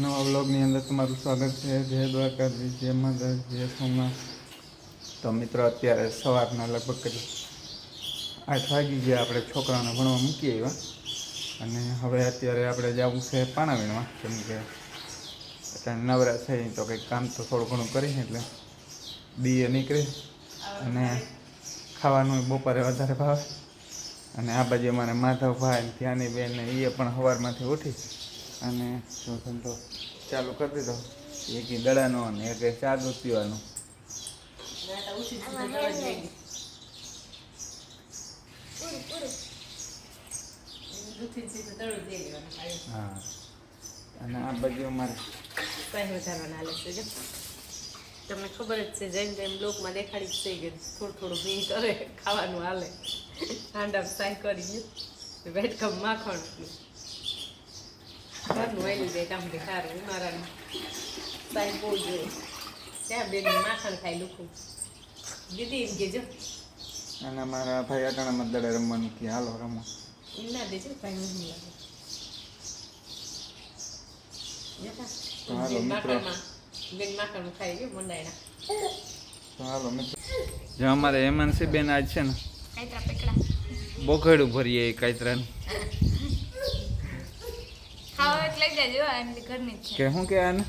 નવા બ્લોગની અંદર તમારું સ્વાગત છે. જય દ્વારકાધીશ, જય માતા જય સોમનાથ. તો મિત્રો, અત્યારે સવારના લગભગ કરી આઠ વાગી ગયા આપણે છોકરાઓને ભણવા મૂકી આવ્યા. અને હવે અત્યારે આપણે જવું છે પાણાવીણમાં. કેમ કે અત્યારે નવરા થઈ તો કંઈક કામ તો થોડું ઘણું કરીને એટલે દીએ નીકળી. અને ખાવાનું બપોરે વધારે ભાવે. અને આ બાજુ અમારે માધવભાઈ ત્યાંની બેન એ પણ સવારમાંથી ઉઠી અને શું ધંધો ચાલુ કરી દીધો. એક દડાનો અને એક ચા દૂધ પીવાનો. હા. અને આ બાજુ અમારે તમને ખબર જ છે જેમ જેમ લોકમાં દેખાડી જ થઈ ગઈ થોડું થોડું ભી કરે, ખાવાનું હાલે. હાંડા સાઈ કરી ગયું. વેટકમ માખણ. ઘરનું વાયલું જાય કામ કે સારું ઉનાળાનું. સાઈ બહુ જોઈએ. ત્યાં બેન માખણ ખાઈ લુખું દીદી એમ કહેજો. અને અમારા ભાઈ અટાણામાં દડે રમવાનું કે હાલો રમો. એમ ના દેજો ભાઈ હું લાગે બેન મિત્રો. માખણમાં બેન માખણ ખાઈ ગયું મંડાયના. હાલો મિત્રો. જો અમારે હેમાનસી બેન આજ છે ને કાંઈ પેકડા. બોઘડું ભરીએ એ ખાવા એટલે એમની ઘરની છે. કે શું કે આને?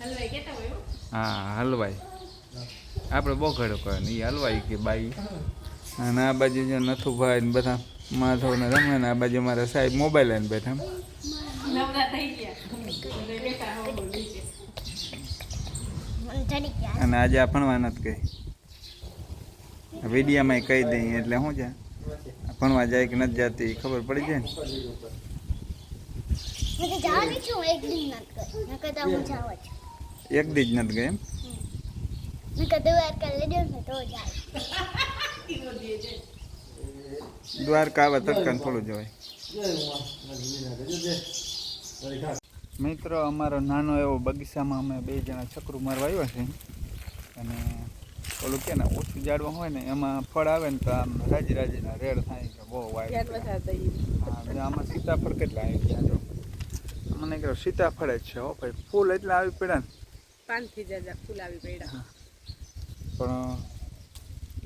હલવાઈ કેતા હોય હા. હલવાઈ. આપણે બોઘડું કહે ને એ હલવાઈ કે બાઈ. અને આ બાજુ જો નથુભાઈ ને બધા માધવ ને રમે ને આ બાજુ મારા સાહેબ મોબાઈલ લઈને બેઠા. અને આજે આ ભણવા નથી કહી વિડીયામાં કહી દઈએ એટલે શું છે ભણવા જાય કે નથી જતી ખબર પડી જાય ને? એક દી જ નથી ગઈ. એમ? દ્વારકા આવે તડકાને થોડું જવાય. મિત્રો અમારો નાનો એવો બગીચામાં અમે બે જણા છકરું મારવા આવ્યા છે અને ઓલું કે ને ઓછું ઝાડવા હોય ને એમાં ફળ આવે ને તો આમ રાજી રાજીના રેડ થાય કે બહુ વાય આમાં સીતાફળ કેટલા આવી ગયા જો. મને કહ્યું સીતાફળ જ છે હો ભાઈ. ફૂલ એટલા આવી પડ્યા ને. પાંચથી જાજા ફૂલ આવી પડ્યા. પણ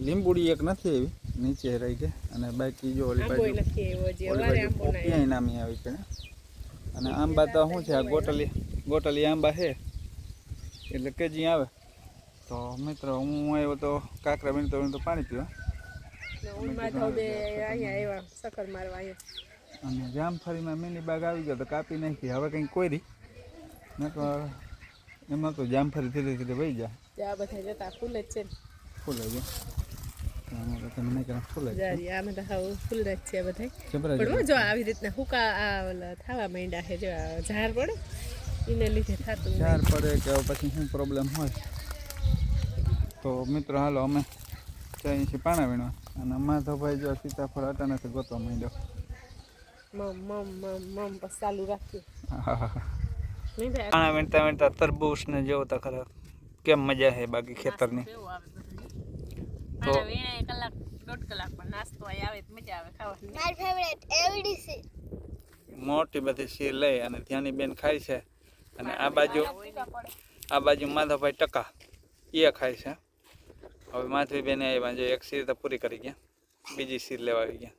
લીંબુડી એક નથી એવી નીચે રહી ગઈ. અને બાકી જો ઓલી બાજુ આંબો નામી આવી પડે અને આંબા તો શું છે આ ગોટલી ગોટલી આંબા છે. એટલે કેજી આવે. તો મિત્રો હું આવ્યો તો કાંકરા બીન તો પાણી પીવા. અહીંયા આવ્યા સકર મારવા અહીંયા અને જામફળીમાં મિની બાગ આવી ગયો તો કાપી નાખી. હવે કંઈ કોરી. નકર એમાં તો જામફળી ધીરે ધીરે વહી જાય. ત્યાં બધા જતા ફૂલે છે તો તો જ છે. આવી રીતના હુકા થવા માંડ્યા છે ઝાડ પડે એને લીધે થતું ઝાડ પડે કે પછી શું પ્રોબ્લેમ હોય. તો મિત્રો હાલો અમે જઈએ છીએ પાણા વીણવા. અને માધવભાઈ જો સીતાફળ અટાણાથી ગોતવા માંડ્યો. વીણતા વીણતા તરબૂચ ને જેવો તો ખરા. કેમ મજા છે બાકી ખેતરની? તો કલાક દોઢ કલાક પણ નાસ્તો આવે મજા આવે ખાવાની. મારી ફેવરેટ એવડી છે. મોટી બધી શીર લઈ અને ત્યાંની બેન ખાય છે. અને આ બાજુ આ બાજુ માધવભાઈ ટકા એ ખાય છે. હવે માધવી બેને આવ્યા જો એક શીર તો પૂરી કરી ગયા. બીજી શીર લેવા આવી ગયા.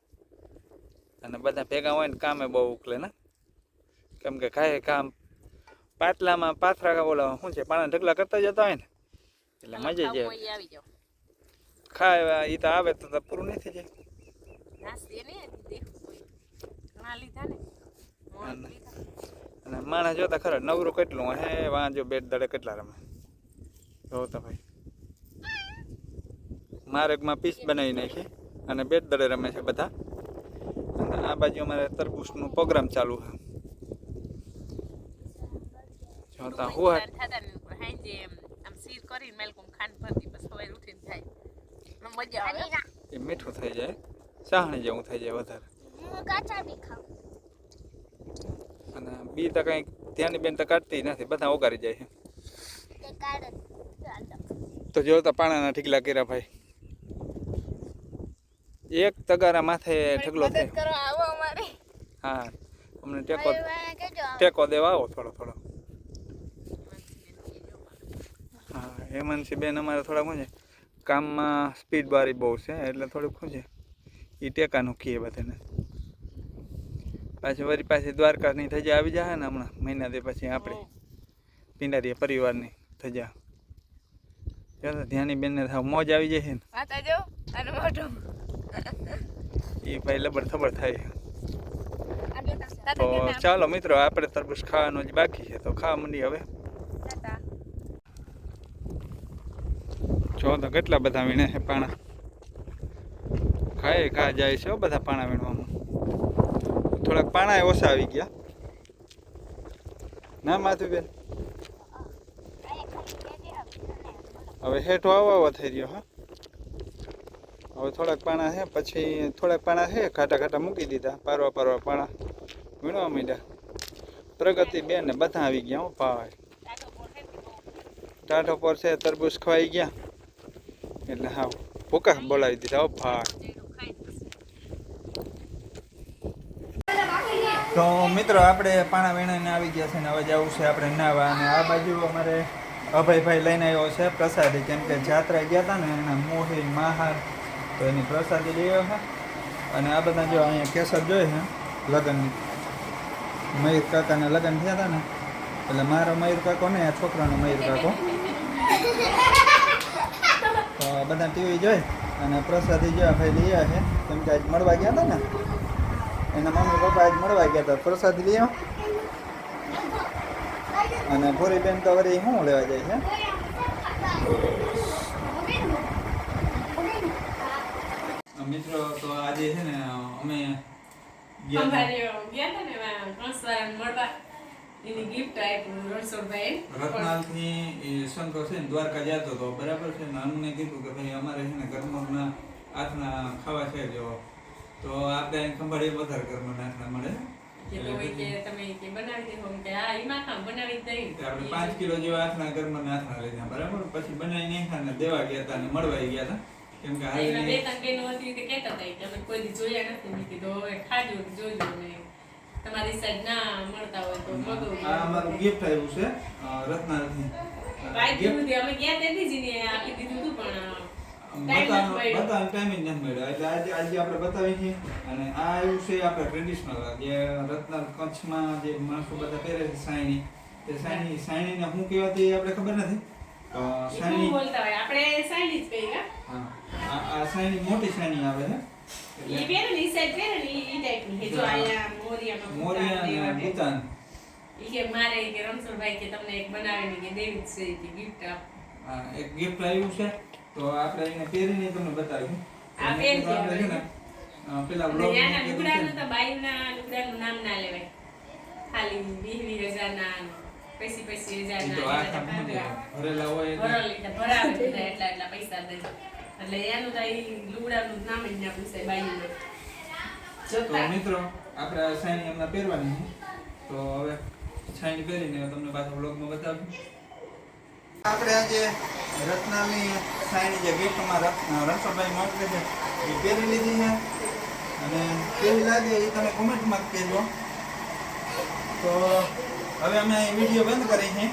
અને બધા ભેગા હોય ને કામે બહુ ઉકલે ને. કેમ કે ખાય કામ. પાટલામાં પાથરા બોલા શું છે પાણા ઢગલા કરતા જતા હોય ને એટલે મજા જ આવે. ખાય એ તો આવે તો તો પૂરું નહીં થઈ જાય અને માણસ જોતા ખરા નવરું કેટલું હે વાંજો બેટ દડે કેટલા રમે. જોતા ભાઈ. માર્ગમાં પીસ બનાવી નાખી અને બેટ દડે રમે છે બધા. આ બાજુ અમારે તરબૂચનો પ્રોગ્રામ ચાલુ છે. જોતા હું વાર થતા ને ઉપર હાંજે એમ આમ સીર કરીને મેલકુમ ખાંડ ભરતી બસ સવારે ઉઠીને થાય આમ મજા આવે એ મીઠું થઈ જાય. સાહણી જેવું થઈ જાય વધારે. હું કાચા બી ખાઉં અને બી તો કંઈ ત્યાંની બેન તો કાઢતી નથી બધા ઓગારી જાય છે. તે કાઢ ચાલો તો જોતા પાણાના ઠીકલા કર્યા ભાઈ. એક તગારા માથે ઢગલો મદદ થાય. કરો આવો અમારે હા. અમને ટેકો. ટેકો દેવા આવો થોડો થોડો. હા હેમંતસિંહ બેન અમારે થોડા શું છે કામમાં સ્પીડ બારી બહુ છે એટલે થોડુંક શું છે એ ટેકાનું કીએ બધાને. પાછી વળી પાછી દ્વારકાની થજા આવી જાય ને હમણાં મહિના દે પછી આપણી પિંડારીએ પરિવારની થજા. ચાલો ધ્યાની બેનને થાવ મોજ આવી જાય ને. એ ભાઈ લબડ થબડ થાય. તો ચાલો મિત્રો આપણે તરબૂચ ખાવાનું જ બાકી છે. તો ખાવા માંડી હવે. જો તો કેટલા બધા વીણે છે પાણા. ખાય ખા જાય છે બધા પાણા વીણવામાં. થોડાક પાણા ઓછા આવી ગયા. ના માધુબેન હવે હેઠો આવો આવો થઈ રહ્યો હા. હવે થોડાક પાણા છે પછી થોડાક પાણા છે ખાટા ખાટા મૂકી દીધા પારવા પારવા પાણા. વીણવા માંડ્યા. પ્રગતિ બેન ને બધા આવી ગયા હો ભાઈ ટાઢો પર છે, તરબૂચ ખવાઈ ગયા. એટલે હા ભૂકા બોલાવી દીધા ઓ ભાઈ તો મિત્રો, આપણે પાણા વેણાને આવી ગયા છે ને હવે જવું છે આપણે નાવા અને આ બાજુ અમારે અભયભાઈ લઈને આવ્યો છે પ્રસાદી. કેમ કે જાત્રા ગયા હતા ને એના મોહી મહાર. તો એની પ્રસાદી લઈ આવ્યો છે. અને આ બધા જો અહીંયા કેસર જોઈએ છે, લગ્નની. મયુર કાકાના લગ્ન થયા હતા ને, એટલે મારો મયુર કાકો ને આ છોકરાનો મયુર કાકો. તો બધા ટીવી જોઈ અને પ્રસાદી જોયા ભાઈ લઈ આવ્યા છે. કેમ કે આજ મળવા ગયા હતા ને. એના મમ્મી પપ્પા આજ મળવા ગયા હતા પ્રસાદી લઈ અને ભોરી બેન તો વળી શું લેવા જાય છે? મિત્રો, તો આજે છે ને અમે. અમારે ગયા હતા ને એમાં ત્રણસવાળાને મળવા. એની gift આપ્યું રણછોડભાઈએ. રત્નાલથી એ છે ને દ્વારકા જતો હતો બરાબર છે. ને અમને કીધું કે ભાઈ અમારે છે ને ગરમના આથના ખાવા છે જો. તો આપણે અહીં ખંભાળીએ વધારે ગરમના આથના મળે કે તો હોય કે તમે કે બનાવી દેખો કે હા એમાં કામ બનાવી દઈ. આપણે પાંચ કિલો જેવા આથના ગરમના આથના લઈ બરાબર? પછી બનાવી ખાને દેવા ગયા હતા ને મળવા ગયા હતા. કેમ કે એમાં બે ત્રણ બેનો હતી તે કહેતા હતા કે અમે કોઈ દી જોયા નથી. મેં કીધું હવે ખાજો જોજો ને. તમારી સાઈડ ના મળતા હોય તો મગો આ અમારું ગિફ્ટ આવ્યું છે ભાઈ કીધું તે અમે ગયા તેથી જ આપી દીધું હતું પણ બતાવવાનો નથી મળ્યો. એટલે આજે આજે આપણે બતાવી છીએ. અને આ આવ્યું છે આપણે ટ્રેડિશનલ જે રત્નાલ કચ્છમાં જે માણસો બધા પહેરે છે સાયણી. તે સાયણી સાયણીને શું કહેવાતી આપણે ખબર નથી. સાયણી બોલતા હોય? આપણે જ હા. આ સાયની મોટી સાયની આવે છે. એ પહેરે ને સાઈડ ને ઈ ટાઈપની જો આયા મોરિયામાં મોરિયા છે. ભૂતાન. ઈ કે મારે કે રણછોડભાઈ કે તમને એક બનાવીને કે દેવી છે કે ગિફ્ટ આપ. હા, એક ગિફ્ટ આવ્યું છે. તો આપણે એને પહેરીને તમને બતાવ્યું આ પહેરજે આપણે છે ને પેલા બ્લોગ છે લુગડાનું ને, તો બાઈના લુગડાનું નામ ના લેવાય. ખાલી વીસ રજાના ને પૈસી પૈસી ને ભાગા. ભરેલા હોય એટલે. ભરેલી એટલે એટલા પૈસા દઈ એટલે એનું તો લુગડાનું નામ જ ના પૂછાય બાઈનું તો મિત્રો આપણે આ સાઈની એમના પહેરવાની છે. તો હવે સાઈની પહેરીને તમને પાછા વ્લોગમાં બતાવું આપણે આજે રત્નાની સાઈની જે ગિફ્ટમાં રણછોડભાઈ મોકલે છે એ પહેરી લીધી છે. અને કેવી લાગે એ તમે કોમેન્ટમાં કહેજો. તો હવે અમે વીડિયો બંધ કરી છે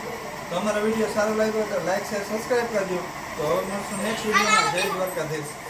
તો અમારો વીડિયો સારો લાગ્યો તો લાઈક શેર સબસ્ક્રાઈબ કરજો. તો નેક્સ્ટ વિડીયોમાં જય દ્વારકાધીશ.